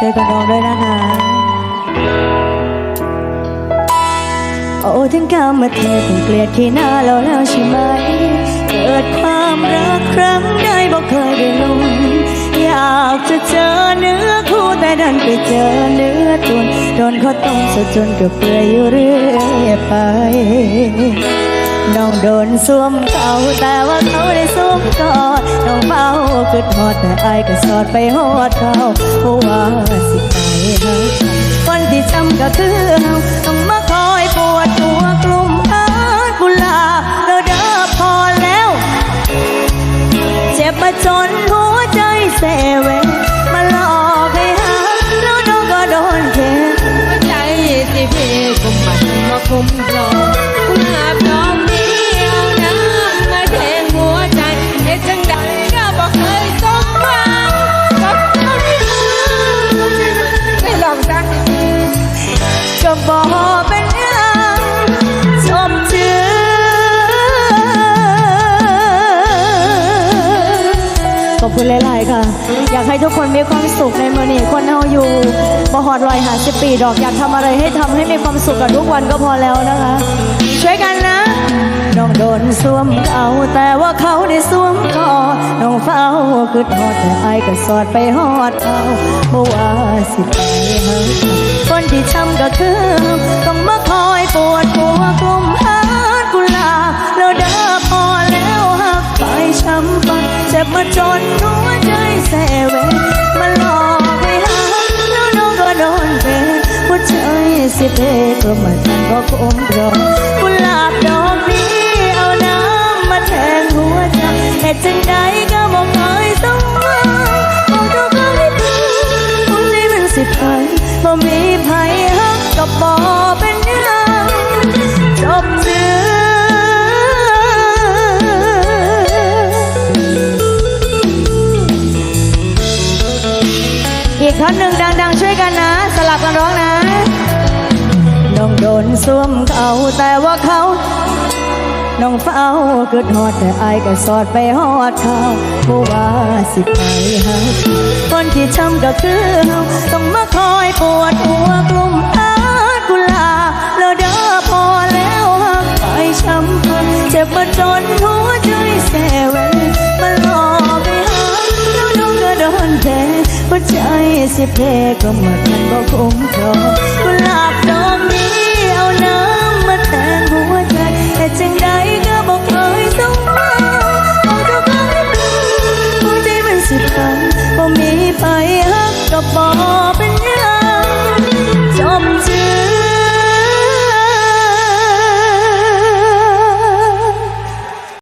ช่วยกันร้องด้วยนะคะ โอ้ถึงกรรมมาเทคงเกลียดขี้หน้าเราแล้วใช่ไหม เกิดความรักครั้งใดบอกเคยได้ลุ้นอยากจะเจอเนื้อคู่แต่ดันไปเจอเนื้อตุนโดนเขาต้มสดจนเกือบเปื่อยอยู่เรื่อยไป น้องโดนสวมเขาแต่ว่าเขาได้สวมกอดน้องเฝ้าคือทอดแต่อายก็สอดไปหอดเขาเพราะว่าสิใจหาคนที่จำก็คือเฮาต้องมาคอยปวดหัวกลุ่มอากุลาบแล้วเด้อพอแล้ว เจ็บมาจนหัวใจเสเวมาหลอกให้หาแล้วน้องก็โดนเทหัวใจที่พี่กุมมันมาคุ้มรอ บ่เป็นยังจบเจือขอบคุณหลายๆค่ะ อยากให้ทุกคนมีความสุขในมือนี้คนเฮาอยู่บ่หอดลอยหาสิบปีดอกอยากทำอะไรให้ทำให้มีความสุขกับทุกวันก็พอแล้วนะคะ ช่วยกันนะ น้องโดนสวมเขาแต่ว่าเขาได้สวมกอดน้องเฝ้าคือทอดแต่อายก็สอดไปหอดเขาเพราะว่าสิไปหาคนที่ช้ำก็คือ ต้องมาคอยปวดหัวกลุ่มหากุลาบแล้วเด้อพอแล้วหักไปช้ำไปเจ็บมาจนหัวใจแสเวมาหลอกให้หาแล้วน้องก็โดนเทหัวใจสิเพก็มาทันก็คงรอกุลาบ อนหนึ่งดัง ๆ ช่วยกันนะ สลับกันร้องนะน้องโดนสวมเขาแต่ว่าเขาน้องเฝ้าคือทอดแต่อายก็สอดไปหอดเขาผู้ว่าสิไปหาคนที่ช้ำก็คือเฮาต้องมาคอยปวดหัวกลุ่มอากุลาแล้วเด้อพอแล้วหักไปช้ำเจ็บมาจน สิเพก็มาทันบ่คุ้มครองกุหลาบดอกนี้เอาน้ำมาแทนหัวใจแต่จังใดก็บอกเคยสมหวังบอกทุกครั้งที่เธอหัวใจมันสิพังบ่มีไปฮักก็บอ